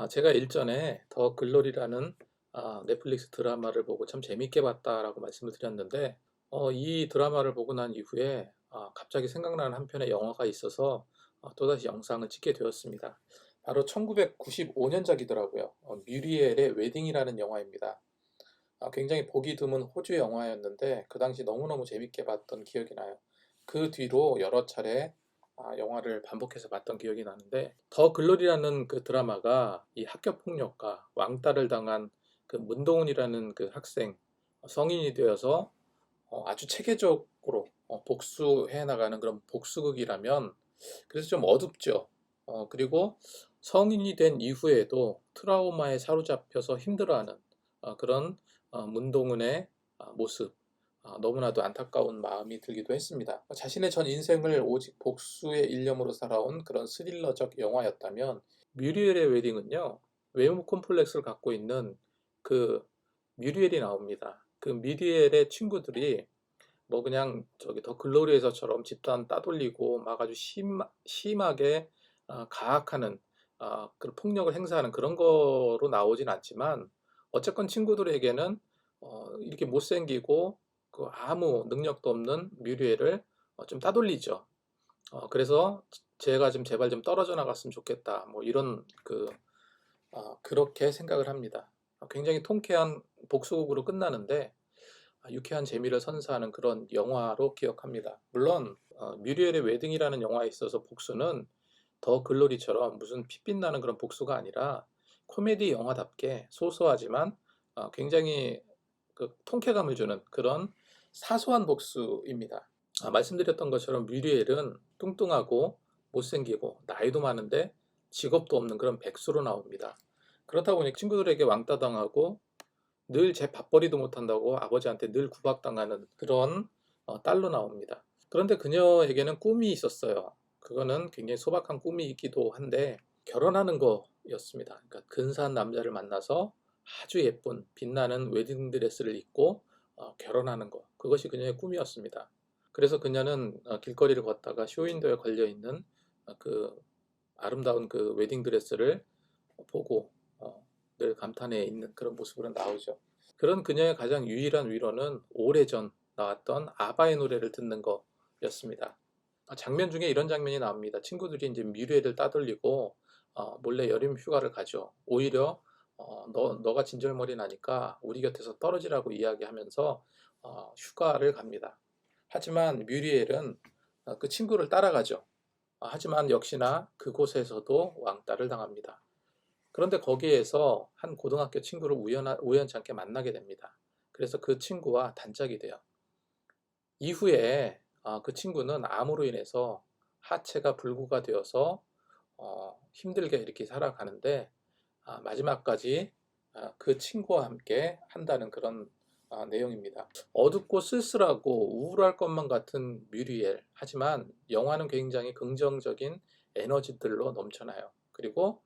아, 제가 일전에 더 글로리라는 아, 넷플릭스 드라마를 보고 참 재밌게 봤다라고 말씀을 드렸는데 어, 이 드라마를 보고 난 이후에 아, 갑자기 생각나는 한 편의 영화가 있어서 아, 또다시 영상을 찍게 되었습니다. 바로 1995년작이더라고요. 어, 뮤리엘의 웨딩이라는 영화입니다. 아, 굉장히 보기 드문 호주 영화였는데 그 당시 너무너무 재밌게 봤던 기억이 나요. 그 뒤로 여러 차례 아, 영화를 반복해서 봤던 기억이 나는데 더 글로리라는 그 드라마가 이 학교 폭력과 왕따를 당한 그 문동훈이라는 그 학생 어, 성인이 되어서 어, 아주 체계적으로 어, 복수해 나가는 그런 복수극이라면 그래서 좀 어둡죠. 어, 그리고 성인이 된 이후에도 트라우마에 사로잡혀서 힘들어하는 어, 그런 어, 문동훈의 아, 모습 아, 너무나도 안타까운 마음이 들기도 했습니다. 자신의 전 인생을 오직 복수의 일념으로 살아온 그런 스릴러적 영화였다면 뮤리엘의 웨딩은요 외모 콤플렉스를 갖고 있는 그 뮤리엘이 나옵니다. 그 뮤리엘의 친구들이 뭐 그냥 저기 더 글로리에서처럼 집단 따돌리고 막 아주 심, 심하게 아, 가학하는 아, 그런 폭력을 행사하는 그런 거로 나오진 않지만 어쨌건 친구들에게는 어, 이렇게 못생기고 그 아무 능력도 없는 뮤리엘을 어, 좀 따돌리죠. 어, 그래서 제가 좀 제발 좀 떨어져 나갔으면 좋겠다. 뭐 이런 그 어, 그렇게 생각을 합니다. 어, 굉장히 통쾌한 복수극으로 끝나는데 아, 유쾌한 재미를 선사하는 그런 영화로 기억합니다. 물론 어, 뮤리엘의 웨딩이라는 영화에 있어서 복수는 더 글로리처럼 무슨 핏빛 나는 그런 복수가 아니라 코미디 영화답게 소소하지만 어, 굉장히 그 통쾌감을 주는 그런 사소한 복수입니다. 아, 말씀드렸던 것처럼 뮤리엘은 뚱뚱하고 못생기고 나이도 많은데 직업도 없는 그런 백수로 나옵니다. 그렇다 보니 친구들에게 왕따 당하고 늘 제 밥벌이도 못한다고 아버지한테 늘 구박당하는 그런 어, 딸로 나옵니다. 그런데 그녀에게는 꿈이 있었어요. 그거는 굉장히 소박한 꿈이기도 한데 결혼하는 거였습니다. 그러니까 근사한 남자를 만나서 아주 예쁜 빛나는 웨딩드레스를 입고 어, 결혼하는 것 그것이 그녀의 꿈이었습니다. 그래서 그녀는 어, 길거리를 걷다가 쇼윈도에 걸려 있는 어, 그 아름다운 그 웨딩 드레스를 보고 어, 늘 감탄해 있는 그런 모습으로 나오죠. 그런 그녀의 가장 유일한 위로는 오래전 나왔던 아바의 노래를 듣는 거였습니다. 아, 장면 중에 이런 장면이 나옵니다. 친구들이 이제 미래를 따돌리고 어, 몰래 여름 휴가를 가죠. 오히려 어, 너, 너가 진절머리 나니까 우리 곁에서 떨어지라고 이야기하면서 어, 휴가를 갑니다. 하지만 뮤리엘은 어, 그 친구를 따라가죠. 어, 하지만 역시나 그곳에서도 왕따를 당합니다. 그런데 거기에서 한 고등학교 친구를 우연하, 우연찮게 만나게 됩니다. 그래서 그 친구와 단짝이 돼요. 이후에 어, 그 친구는 암으로 인해서 하체가 불구가 되어서 어, 힘들게 이렇게 살아가는데 아, 마지막까지 아, 그 친구와 함께 한다는 그런 아, 내용입니다. 어둡고 쓸쓸하고 우울할 것만 같은 뮤리엘. 하지만 영화는 굉장히 긍정적인 에너지들로 넘쳐나요. 그리고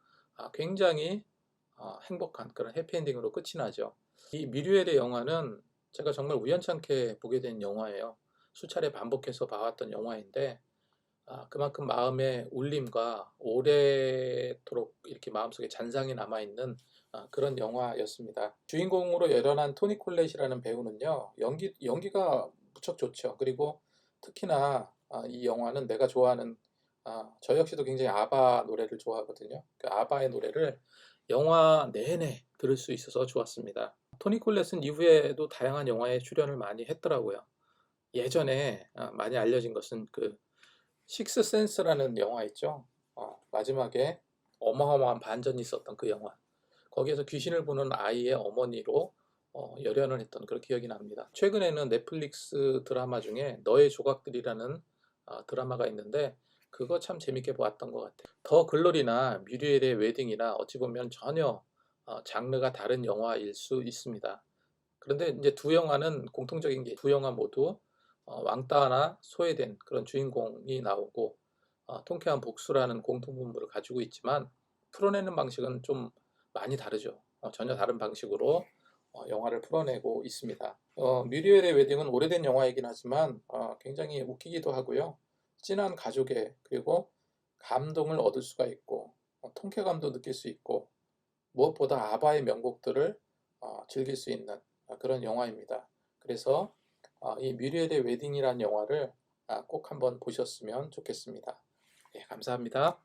굉장히 행복한 그런 해피엔딩으로 끝이 나죠. 이 뮤리엘의 영화는 제가 정말 우연찮게 보게 된 영화예요. 수차례 반복해서 봐왔던 영화인데 아, 그만큼 마음의 울림과 오래도록 이렇게 마음속에 잔상이 남아있는 아, 그런 영화였습니다. 주인공으로 열연한 토니 콜렛이라는 배우는요, 연기, 연기가 무척 좋죠. 그리고 특히나 아, 이 영화는 내가 좋아하는, 아, 저 역시도 굉장히 아바 노래를 좋아하거든요. 그 아바의 노래를 영화 내내 들을 수 있어서 좋았습니다. 토니 콜렛은 이후에도 다양한 영화에 출연을 많이 했더라고요. 예전에 아, 많이 알려진 것은 그 식스 센스라는 영화 있죠. 어, 마지막에 어마어마한 반전이 있었던 그 영화. 거기에서 귀신을 보는 아이의 어머니로 어, 열연을 했던 그런 기억이 납니다. 최근에는 넷플릭스 드라마 중에 너의 조각들이라는 어, 드라마가 있는데 그거 참 재밌게 보았던 것 같아요. 더 글로리나 뮤리엘의 웨딩이나 어찌 보면 전혀 어, 장르가 다른 영화일 수 있습니다. 그런데 이제 두 영화는 공통적인 게 두 영화 모두 어, 왕따나 소외된 그런 주인공이 나오고 어, 통쾌한 복수라는 공통분모를 가지고 있지만 풀어내는 방식은 좀 많이 다르죠. 어, 전혀 다른 방식으로 어, 영화를 풀어내고 있습니다. 어, 뮤리엘의 웨딩은 오래된 영화이긴 하지만 어, 굉장히 웃기기도 하고요. 진한 가족의 그리고 감동을 얻을 수가 있고 통쾌감도 느낄 수 있고 무엇보다 아바의 명곡들을 어, 즐길 수 있는 아, 그런 영화입니다. 그래서 어, 이 뮤리엘의 웨딩이라는 영화를 아, 꼭 한번 보셨으면 좋겠습니다. 예, 감사합니다.